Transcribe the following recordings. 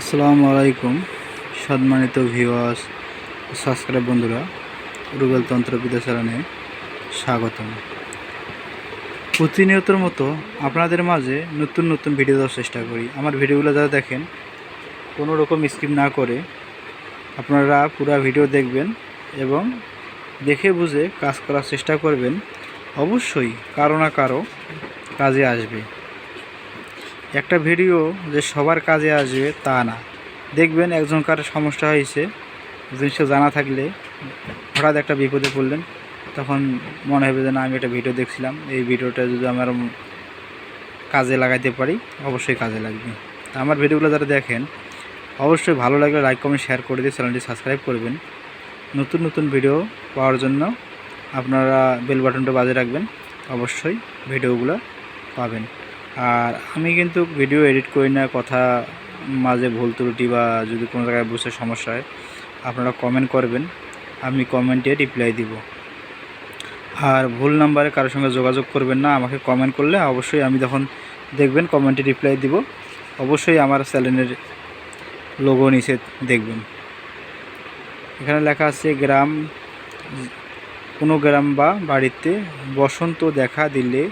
আসসালামু আলাইকুম, সম্মানিত ভিওয়ার্স সাবস্ক্রাইব বন্ধুরা, রুবেল তন্ত্র বিদ্যাচারণে স্বাগতম। প্রতিনিয়তর মতো আপনাদের মাঝে নতুন নতুন ভিডিও দেওয়ার চেষ্টা করি। আমার ভিডিওগুলো যারা দেখেন, কোনো রকম স্কিপ না করে আপনারা পুরো ভিডিও দেখবেন এবং দেখে বুঝে কাজ করার চেষ্টা করবেন। অবশ্যই কারও না কারও কাজে আসবে। একটা ভিডিও যে সবার কাজে আসবে তা না। দেখবেন একজন কার সমস্যা হয়েছে জিনিসটা জানা থাকলে হঠাৎ একটা বিপদে পড়লেন, তখন মনে হবে যে না, আমি একটা ভিডিও দেখছিলাম, এই ভিডিওটা যদি আমার কাজে লাগাইতে পারি, অবশ্যই কাজে লাগবে। আমার ভিডিওগুলো যারা দেখেন, অবশ্যই ভালো লাগলে লাইক কমেন্ট শেয়ার করে দিয়ে চ্যানেলটি সাবস্ক্রাইব করবেন। নতুন নতুন ভিডিও পাওয়ার জন্য আপনারা বেল বাটনটা বাজে রাখবেন, অবশ্যই ভিডিওগুলো পাবেন। আর আমি কিন্তু ভিডিও এডিট করি না, কথা মাঝে ভুল ত্রুটি বা যদি কোনো জায়গায় বুঝতে সমস্যা হয়, আপনারা কমেন্ট করবেন, আমি কমেন্টে রিপ্লাই দিব। আর ভুল নাম্বারে কারোর সঙ্গে যোগাযোগ করবেন না, আমাকে কমেন্ট করলে অবশ্যই আমি যখন দেখবেন কমেন্টে রিপ্লাই দিব। অবশ্যই আমার চ্যানেলের লোগো নিচে দেখবেন। এখানে লেখা আছে, গ্রাম, কোনো গ্রাম বা বাড়িতে বসন্ত দেখা দিলে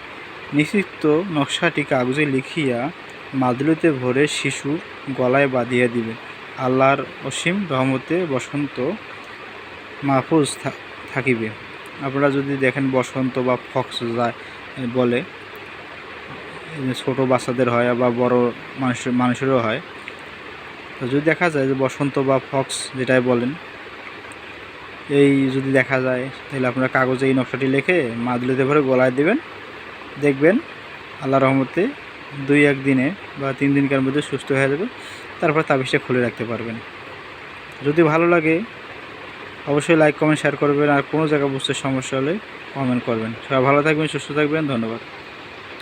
নিশ্চিত নকশাটি কাগজে লিখিয়া মাদুলিতে ভরে শিশু গলায় বাঁধিয়া দিবে। আল্লাহর অসীম রহমতে বসন্ত মাহফুজ থাকিবে। আপনারা যদি দেখেন বসন্ত বা ফক্স বলে ছোটো বাচ্চাদের হয় বা বড় মানুষের মানুষেরও হয়, তো যদি দেখা যায় যে বসন্ত বা ফক্স যেটাই বলেন, এই যদি দেখা যায়, তাহলে আপনারা কাগজে এই নকশাটি লিখে মাদুলিতে ভরে গলায় দেবেন। দেখবেন আল্লাহ রহমতে দুই এক দিনে বা তিন দিনকার মধ্যে সুস্থ হয়ে যাবে, তারপর তাবিজটা খুলে রাখতে পারবেন। যদি ভালো লাগে, অবশ্যই লাইক কমেন্ট শেয়ার করবেন আর কোনো জায়গায় বুঝতে সমস্যা হলে কমেন্ট করবেন। সবাই ভালো থাকবেন, সুস্থ থাকবেন, ধন্যবাদ।